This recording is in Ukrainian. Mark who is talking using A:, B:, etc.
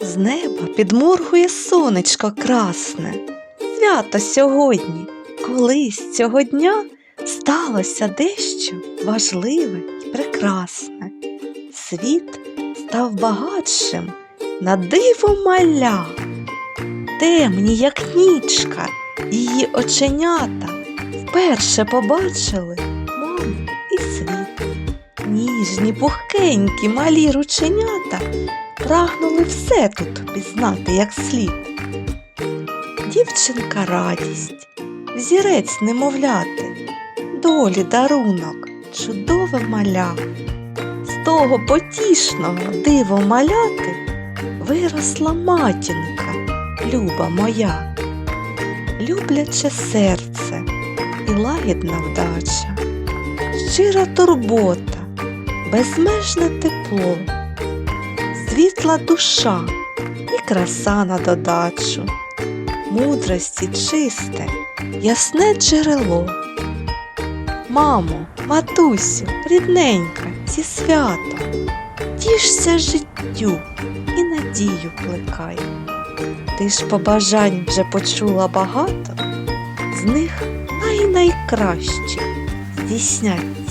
A: З неба підморгує сонечко красне. Свято сьогодні, колись цього дня сталося дещо важливе і прекрасне. Світ став багатшим на диво маля. Темні, як нічка, її оченята вперше побачили маму і світ. Ніжні, пухкенькі, малі рученята прагнули все тут пізнати як слід. Дівчинка радість, взірець немовляти, долі дарунок, чудове маля. З того потішного диво маляти виросла матінка, люба моя, любляче серце і лагідна вдача, щира турбота, безмежне тепло, світла душа і краса на додачу, мудрості чисте, ясне джерело. Мамо, матусю, рідненька, зі святом, тішся життю і надію плекай. Ти ж побажань вже почула багато, з них най-найкращі здійсняться